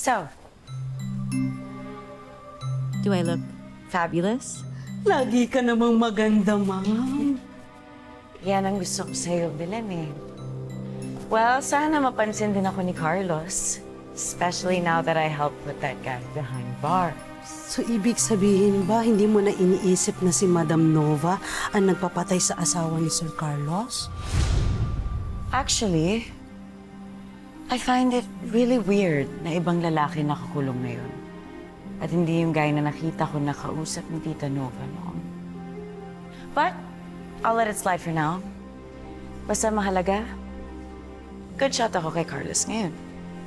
So, do I look fabulous? Lagi ka namang maganda, ma'am. Yan ang gusto ko sa'yo, Belen eh. Well, sana mapansin din ako ni Carlos. Especially now that I helped with that guy behind bars. So, ibig sabihin ba, hindi mo na iniisip na si Madam Nova ang nagpapatay sa asawa ni Sir Carlos? Actually, I find it really weird na ibang lalaki nakakulong ngayon. At hindi yung guy na nakita ko nakausap ni Tita Nova noon. But, I'll let it slide for now. Basta mahalaga, good shot ako kay Carlos ngayon.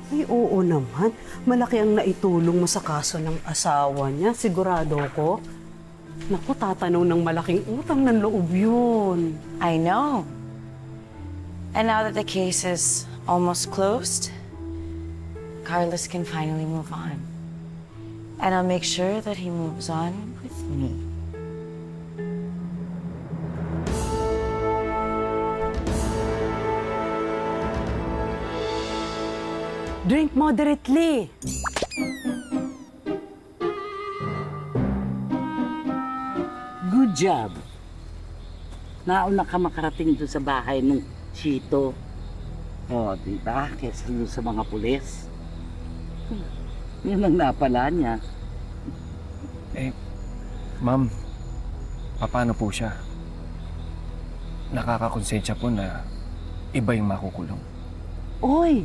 Ay, oo naman. Malaki ang naitulong mo sa kaso ng asawa niya. Sigurado ko. Naku, tatanaw ng malaking utang ng loob yun. I know. And now that the case is almost closed, Carlos can finally move on. And I'll make sure that he moves on with me. Drink moderately. Good job. Nauna ka makarating doon sa bahay ng Chito. O, oh, di ba? Kesa doon sa mga pulis. Yan ang napala niya. Eh, ma'am, paano po siya? Nakakakonsensya po na iba yung makukulong. Oy,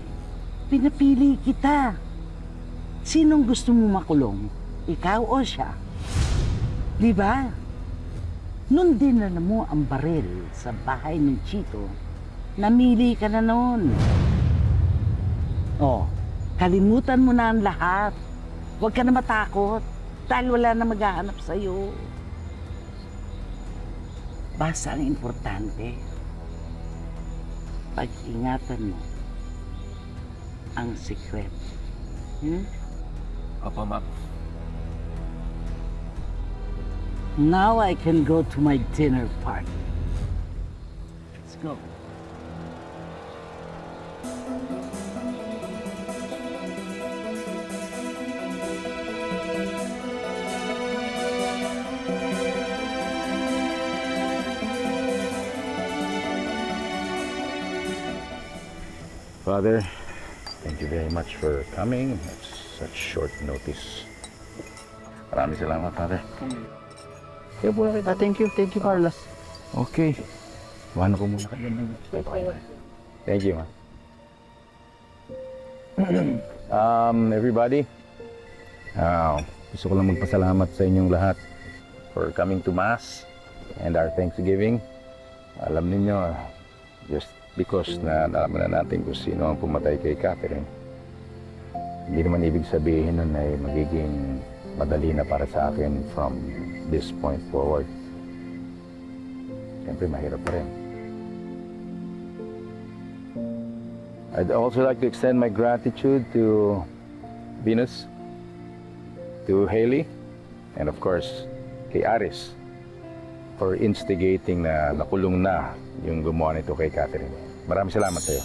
pinapili kita. Sinong gusto mo makulong? Ikaw o siya? Di ba? Nung dinala mo ang baril sa bahay ng Chito, namili ka na noon. Oh, kalimutan mo na ang lahat. Huwag ka na matakot dahil wala na maghahanap sa'yo. Basta ang importante, pag-ingatan mo ang secret. Hmm? Opo, ma'am. Now I can go to my dinner party. Let's go. Father, thank you very much for coming at such short notice. Maraming salamat, Father. Kaya po kita. Thank you, thank you, Carlos. Okay. Iwanan ko muna kayo. Thank you, ma. um, everybody, uh, gusto ko lang magpasalamat sa inyong lahat for coming to Mass and our Thanksgiving. Alam ninyo, just because na nalaman na natin kung sino ang pumatay kay Catherine, hindi naman ibig sabihin nun ay magiging madali na para sa akin from this point forward. Siyempre, mahirap pa rin. I'd also like to extend my gratitude to Venus, to Haley, and of course, kay Aris for instigating na nakulong na yung gumawa nito kay Catherine. Maraming salamat sa iyo.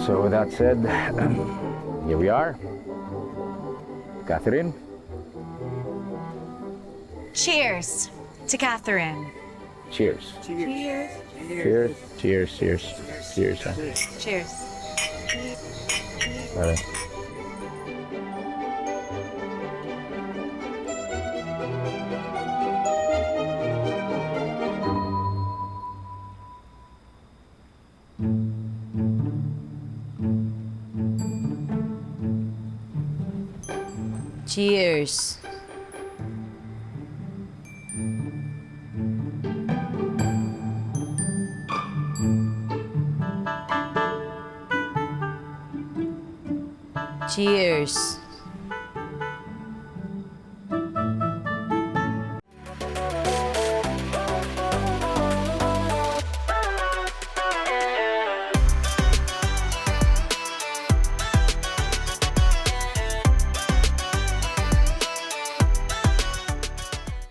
So with that said, here we are. Catherine, Cheers to Catherine. Cheers. Cheers. Cheers. Cheers. Cheers. Cheers. ha? Cheers. Pare. Cheers. Cheers.